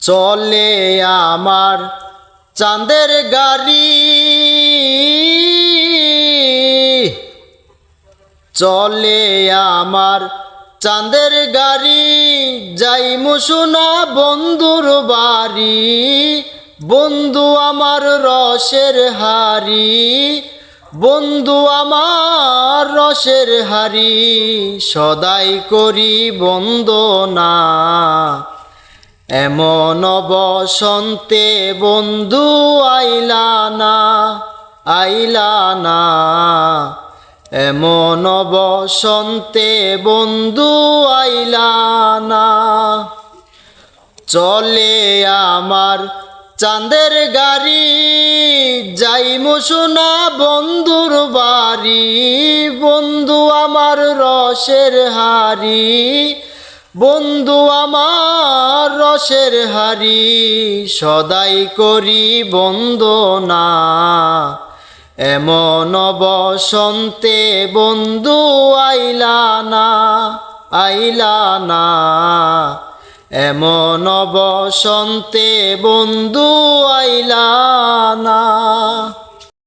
চলে আমার চাঁদের গাড়ি। চলে আমার চাঁদের গাড়ি যাই মুসুনা বন্ধুর বাড়ি। বন্ধু আমার রসের হারি বন্ধু আমার রসের হারি সদাই করি বন্দনা। এমন বসন্তে বন্ধু আইলা না আইলা না। এমন বসন্তে বন্ধু আইলা না। চলে আমার চাঁদের গাড়ি যাই মুসুনা বন্ধুর বাড়ি, বন্ধু আমার রসের হারি বন্ধু আমার রসের হারি, সদাই করি বন্দনা। এমন বসন্তে বন্ধু আইলা না আইলা না। এমন বসন্তে বন্ধু আইলা না।